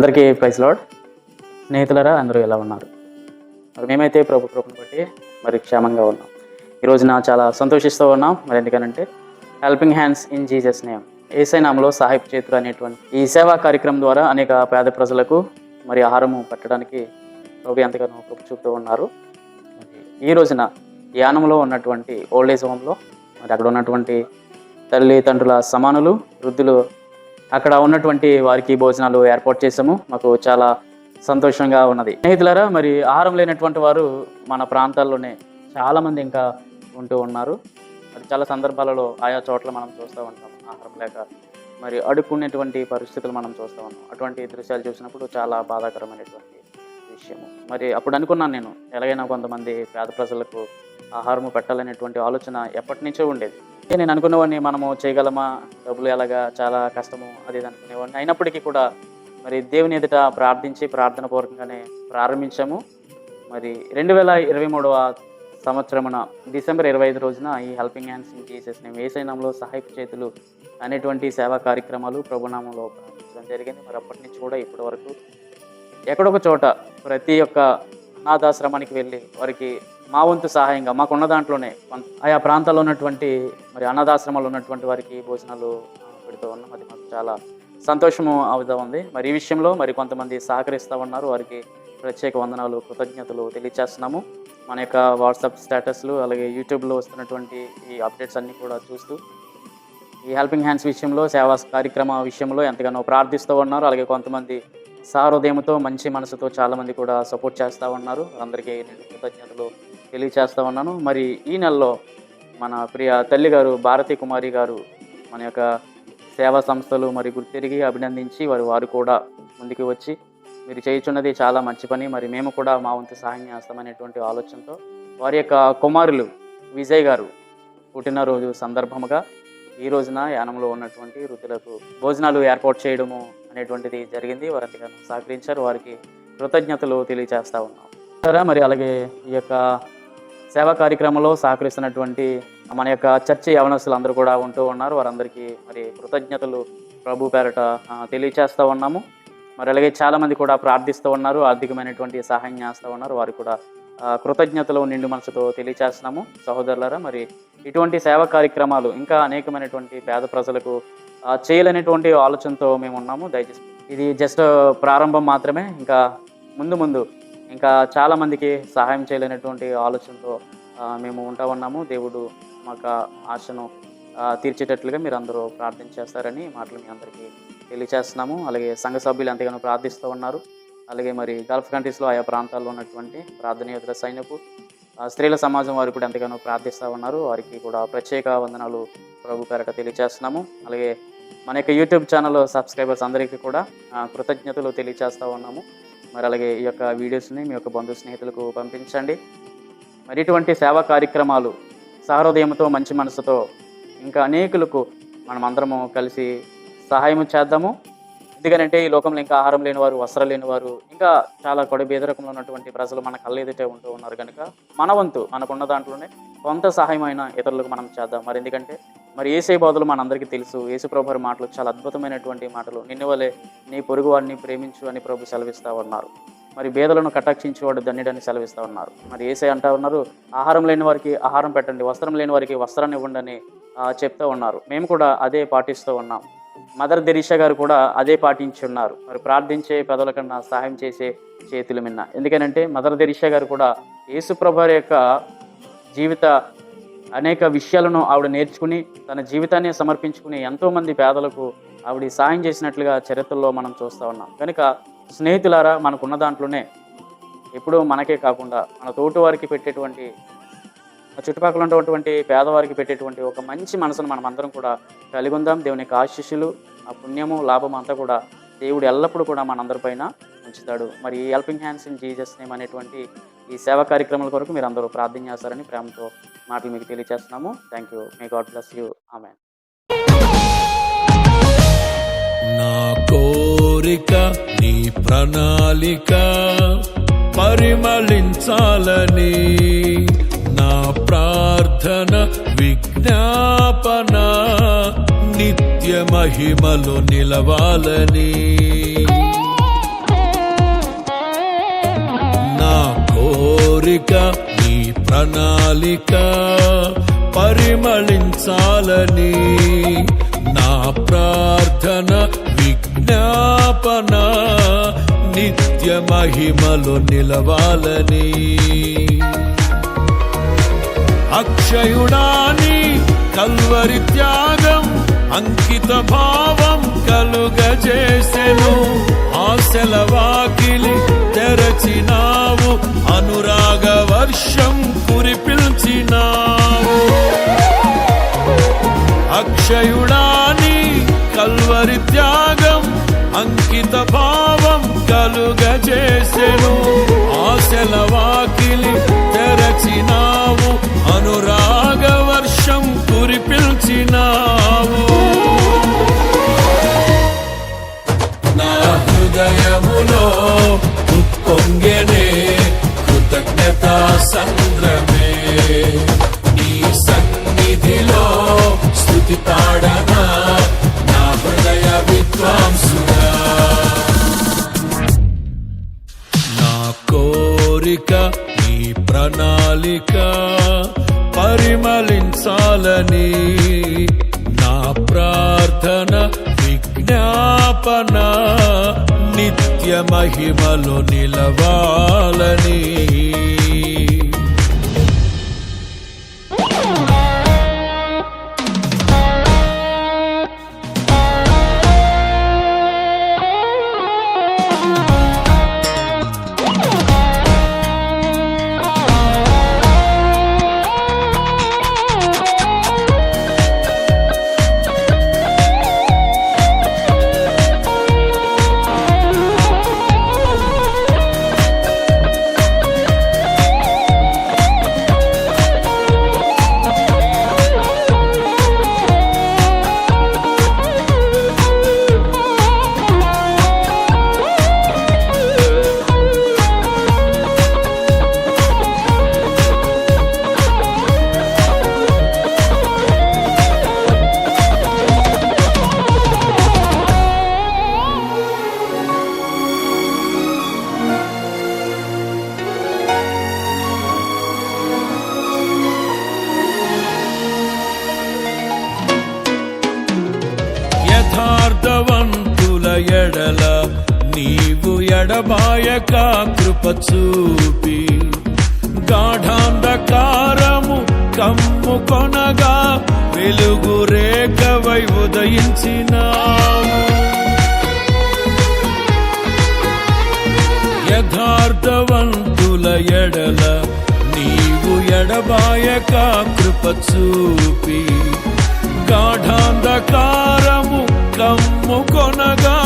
అందరికీ praise lord. స్నేహితులరా అందరూ ఎలా ఉన్నారు? మరి మేమైతే ప్రభు కృపను బట్టి మరి క్షేమంగా ఉన్నాం. ఈ రోజున చాలా సంతోషిస్తూ ఉన్నాం. మరి ఎందుకనంటే helping hands in Jesus name ఏసై నామలో సాహిబ్ చేతులు అనేటువంటి ఈ సేవా కార్యక్రమం ద్వారా అనేక పేద ప్రజలకు మరి ఆహారము పట్టడానికి ప్రభు ఎంతగానో కృప చూపుతూ ఉన్నారు. ఈ రోజున యానంలో ఉన్నటువంటి ఓల్డ్ ఏజ్ హోమ్లో మరి అక్కడ ఉన్నటువంటి తల్లి తండ్రుల సమానులు వృద్ధులు అక్కడ ఉన్నటువంటి వారికి భోజనాలు ఏర్పాటు చేసాము మాకు చాలా సంతోషంగా ఉన్నది. స్నేహితులారా మరి ఆహారం లేనటువంటి వారు మన ప్రాంతాల్లోనే చాలామంది ఇంకా ఉంటూ ఉన్నారు. మరి చాలా సందర్భాలలో ఆయా చోట్ల మనం చూస్తూ ఉంటాం ఆహారం లేక. మరి అడుక్కునేటువంటి పరిస్థితులు మనం చూస్తూ ఉన్నాం. అటువంటి దృశ్యాలు చూసినప్పుడు చాలా బాధాకరమైనటువంటి విషయము. మరి అప్పుడు అనుకున్నాను నేను ఎలాగైనా కొంతమంది పేద ప్రజలకు ఆహారము పెట్టాలనేటువంటి ఆలోచన ఎప్పటి నుంచో ఉండేది. నేను అనుకునేవాడిని మనము చేయగలమా? డబ్బులు ఎలాగా? చాలా కష్టము. అది ఇది అనుకునేవాడిని. అయినప్పటికీ కూడా మరి దేవుని ఎదుట ప్రార్థించి ప్రార్థన పూర్వకంగానే ప్రారంభించాము. మరి రెండు వేల ఇరవై మూడవ సంవత్సరమున డిసెంబర్ ఇరవై ఐదు రోజున ఈ helping hands in Jesus name ఏసైనాంలో సహాయపు చేతులు అనేటువంటి సేవా కార్యక్రమాలు ప్రభునామంలో ప్రారంభించడం జరిగింది. మరి అప్పటి నుంచి కూడా ఇప్పటి వరకు ఎక్కడొక చోట ప్రతి ఒక్క అనాథాశ్రమానికి వెళ్ళి వారికి మా వంతు సహాయంగా మాకున్న దాంట్లోనే ఆయా ప్రాంతాల్లో ఉన్నటువంటి మరి అనాథాశ్రమాలు ఉన్నటువంటి వారికి భోజనాలు పెడుతూ ఉన్నాం. అది మాకు చాలా సంతోషము అవుతా ఉంది. మరి ఈ విషయంలో మరి కొంతమంది సహకరిస్తూ ఉన్నారు. వారికి ప్రత్యేక వందనాలు కృతజ్ఞతలు తెలియచేస్తున్నాము. మన యొక్క వాట్సాప్ స్టేటస్లు అలాగే యూట్యూబ్లో వస్తున్నటువంటి ఈ అప్డేట్స్ అన్నీ కూడా చూస్తూ ఈ హెల్పింగ్ హ్యాండ్స్ విషయంలో సేవా కార్యక్రమ విషయంలో ఎంతగానో ప్రార్థిస్తూ ఉన్నారు. అలాగే కొంతమంది సహృదయంతో మంచి మనసుతో చాలామంది కూడా సపోర్ట్ చేస్తూ ఉన్నారు. అందరికీ నేను కృతజ్ఞతలు తెలియచేస్తూ ఉన్నాను. మరి ఈ నెలలో మన ప్రియ తల్లి గారు భారతీ కుమారి గారు మన యొక్క సేవా సంస్థలు మరి గుర్తిరిగి అభినందించి వారు వారు కూడా ముందుకు వచ్చి మీరు చేయుచున్నది చాలా మంచి పని. మరి మేము కూడా మా వంతు సహాయం చేస్తామనేటువంటి ఆలోచనతో వారి యొక్క కుమారులు విజయ్ గారు పుట్టినరోజు సందర్భముగా ఈ రోజున యానంలో ఉన్నటువంటి వృద్ధులకు భోజనాలు ఏర్పాటు చేయడము అనేటువంటిది జరిగింది. వారు ఎంతగానో సహకరించారు. వారికి కృతజ్ఞతలు తెలియజేస్తూ ఉన్నాం. సరే మరి అలాగే ఈ యొక్క సేవా కార్యక్రమంలో సహకరిస్తున్నటువంటి మన యొక్క చర్చి యవనస్తులు అందరూ కూడా ఉంటూ ఉన్నారు. వారందరికీ మరి కృతజ్ఞతలు ప్రభు పేరట తెలియచేస్తూ ఉన్నాము. మరి అలాగే చాలామంది కూడా ప్రార్థిస్తూ ఉన్నారు. ఆర్థికమైనటువంటి సహాయం చేస్తూ ఉన్నారు. వారు కూడా కృతజ్ఞతలు నిండు మనసుతో తెలియచేస్తున్నాము సహోదరులారా మరి ఇటువంటి సేవా కార్యక్రమాలు ఇంకా అనేకమైనటువంటి పేద ప్రజలకు చేయాలనేటువంటి ఆలోచనతో మేము ఉన్నాము. దయచేసి ఇది జస్ట్ ప్రారంభం మాత్రమే. ఇంకా ముందు ముందు ఇంకా చాలా మందికి సహాయం చేయలేనటువంటి ఆలోచనతో మేము ఉంటా ఉన్నాము. దేవుడు మాకు ఆశను తీర్చేటట్లుగా మీరు అందరూ ప్రార్థన చేస్తారని మాటలు మీ అందరికీ తెలియచేస్తున్నాము. అలాగే సంఘ సభ్యులు ఎంతగానో ప్రార్థిస్తూ ఉన్నారు. అలాగే మరి గల్ఫ్ కంట్రీస్లో ఆయా ప్రాంతాల్లో ఉన్నటువంటి ప్రార్థన యోధుల సైన్యపు స్త్రీల సమాజం వారు కూడా ఎంతగానో ప్రార్థిస్తూ ఉన్నారు. వారికి కూడా ప్రత్యేక వందనాలు ప్రభు పేరట తెలియచేస్తున్నాము. అలాగే మన యొక్క యూట్యూబ్ ఛానల్ సబ్స్క్రైబర్స్ అందరికీ కూడా కృతజ్ఞతలు తెలియచేస్తూ ఉన్నాము. మరి అలాగే ఈ యొక్క వీడియోస్ని మీ యొక్క బంధు స్నేహితులకు పంపించండి. మరి ఇటువంటి సేవా కార్యక్రమాలు సహృదయంతో మంచి మనసుతో ఇంకా అనేకులకు మనం అందరము కలిసి సహాయం చేద్దాము. ఎందుకంటే ఈ లోకంలో ఇంకా ఆహారం లేని వారు వస్త్రం లేని వారు ఇంకా చాలా కొడ బేదరకంలో ఉన్నటువంటి ప్రజలు మన కళ్ళ ఎదుటే ఉంటూ ఉన్నారు కనుక మన వంతు మనకున్న దాంట్లోనే కొంత సహాయం అయినా ఇతరులకు మనం చేద్దాం. మరి ఎందుకంటే మరి ఏసై బోధలు మనందరికీ తెలుసు. ఏసు ప్రభు మాటలు చాలా అద్భుతమైనటువంటి మాటలు. నిన్ను వలె నీ పొరుగు వాడిని ప్రేమించు అని ప్రభు సెలవిస్తూ ఉన్నారు. మరి బేదలను కటాక్షించేవాడు ధన్యుడని సెలవిస్తూ ఉన్నారు. మరి ఏసై అంటా ఉన్నారు ఆహారం లేని వారికి ఆహారం పెట్టండి వస్త్రం లేని వారికి వస్త్రాన్ని ఇవ్వండి అని చెప్తూ ఉన్నారు. మేము కూడా అదే పాటిస్తూ ఉన్నాం. మదర్ దెరీషా గారు కూడా అదే పాటించి ఉన్నారు. మరి ప్రార్థించే పెదవుల కన్నా సహాయం చేసే చేతులు మిన్న. ఎందుకనంటే మదర్ దెరీషా గారు కూడా యేసుప్రభు యొక్క జీవిత అనేక విషయాలను ఆవిడ నేర్చుకుని తన జీవితాన్ని సమర్పించుకుని ఎంతోమంది పేదలకు ఆవిడ సాయం చేసినట్లుగా చరిత్రలో మనం చూస్తూ ఉన్నాం. కనుక స్నేహితులారా మనకున్న దాంట్లోనే ఎప్పుడూ మనకే కాకుండా మన తోటి వారికి పెట్టేటువంటి చుట్టుపక్కల ఉన్నటువంటి పేదవారికి పెట్టేటువంటి ఒక మంచి మనసును మనం అందరం కూడా కలిగి ఉందాం. దేవుని యొక్క ఆశీస్సులు ఆ పుణ్యము లాభం అంతా కూడా దేవుడు ఎల్లప్పుడూ కూడా మనందరిపైన ఉంచుతాడు. మరి ఈ helping hands in Jesus name అనేటువంటి ఈ సేవా కార్యక్రమాల కొరకు మీరు అందరూ ప్రార్థన చేస్తారని ప్రేమతో మాటలు మీకు తెలియజేస్తున్నాము thank you may God bless you ఆమె నా కోరిక నీ ప్రణాళిక పరిమళించాలని మహిమలు నిలవాలని. నా కోరిక నీ ప్రణాళిక పరిమళించాలని. నా ప్రార్థన విజ్ఞాపన నిత్య మహిమలు నిలవాలని. అక్షయుడాని కల్వరి త్యాగ అంకిత భావం కలుగజేసెను. ఆశల వాకిలి తెరచినావు. అనురాగ వర్షం కురిపించినావు. అక్షయుడాని కల్వరి త్యాగం అంకిత భావం కలుగజేసెను. ఆశల వాకిలి తెరచినావు. అనురాగ హృదయములో ఉప్పొంగెనే కృతజ్ఞత సంద్రమే నీ సన్నిధిలో స్థుతి తాడ నిలవాలని. చూపి గాఢాంధకారము కమ్ము కొనగా వెలుగు రేఖవై ఉదయించినావు యథార్థవంతుల ఎడల నీవు ఎడబాయక కృప చూపి గాఢాంధకారము కమ్ము కొనగా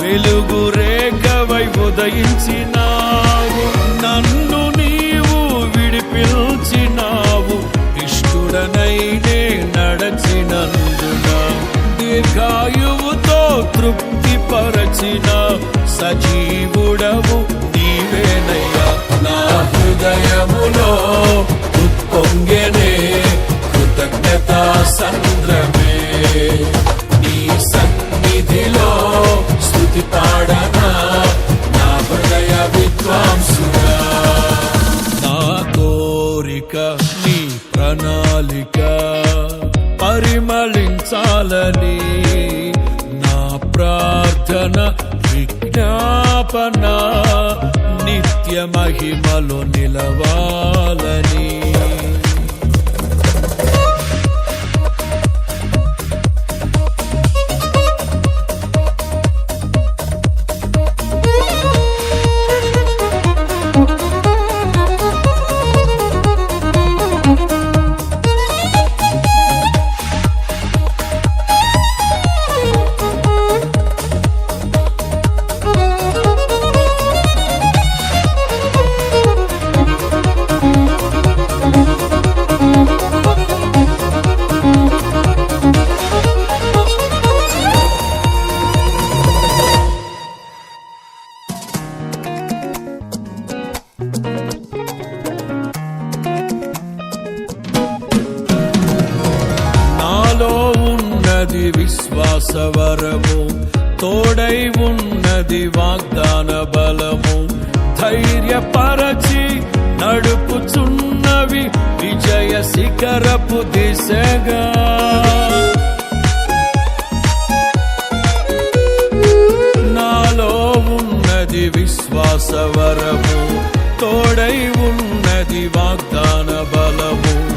వెలుగు రేఖవై ఉదయించినావు. నన్ను నీవు విడిపించినావు. ఇష్టుడనైనే నడచినందున దీర్ఘాయువుతో తృప్తి పరచిన సజీవుడవు నీవేనయ్యా. నా హృదయములో ఉప్పొంగెనే మహిమలో నిలవాలని. ఉన్నది విశ్వాసవరము. తోడై ఉన్నది వాగ్దాన బలము. ధైర్యపరచి నడుపుచున్నవి విజయ శిఖరపు దిశగా. నాలో ఉన్నది విశ్వాసవరము. తోడై ఉన్నది వాగ్దాన బలము.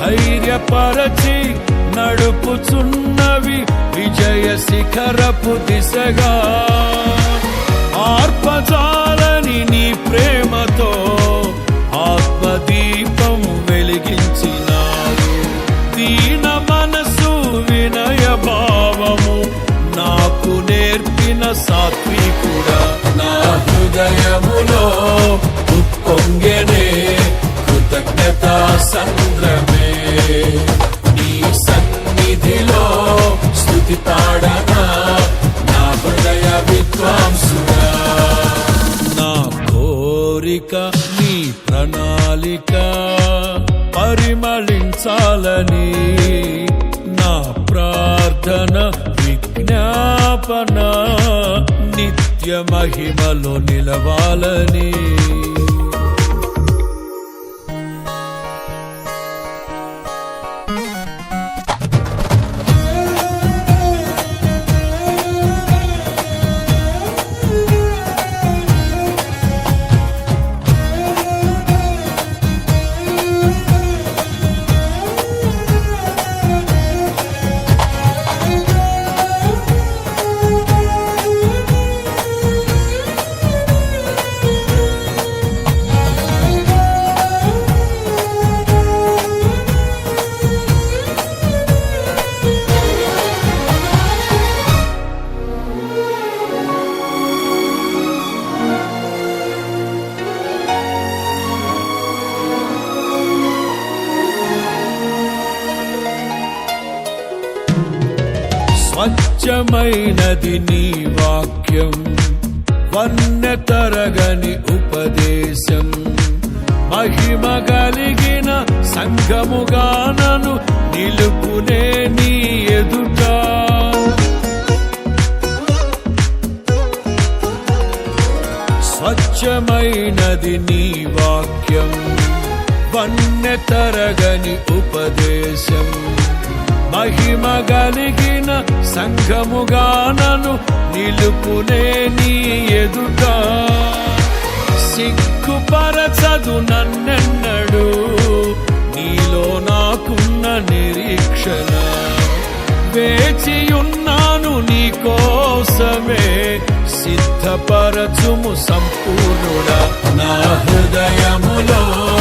ధైర్యపరచి నడుపుచున్నవి విజయ శిఖరపు దిశగా. ఆర్పజాలని నీ ప్రేమతో ఆత్మదీపం వెలిగించినారు. దీన మనసు వినయ భావము నాకు నేర్పిన సాత్వికుడా. నా హృదయములో ఉప్పొంగెనే కృతజ్ఞత సంద్రమ. స్థుతి నా హృదయ విద్వాంసుడా. నా కోరిక నీ ప్రణాళిక పరిమళించాలని నా ప్రార్థన విజ్ఞాపన నిత్య మహిమలో నిలవాలని స్వచ్ఛమైనది నీ వాక్యం. వన్య తరగని ఉపదేశం. మహిమ కలిగిన సంఘముగానను నిలుపునే నీ ఎదుట. స్వచ్ఛమైనది నీ వాక్యం. వన్య తరగని ఉపదేశం. మహిమ కలిగిన సంఘముగానను నిలుపునే నీ ఎదుట. సిగ్గుపరచదు నన్నెన్నడు నీలో నాకున్న నిరీక్షణ. వేచియున్నాను నీ కోసమే సిద్ధపరచుము సంపూర్ణుడ. నా హృదయములో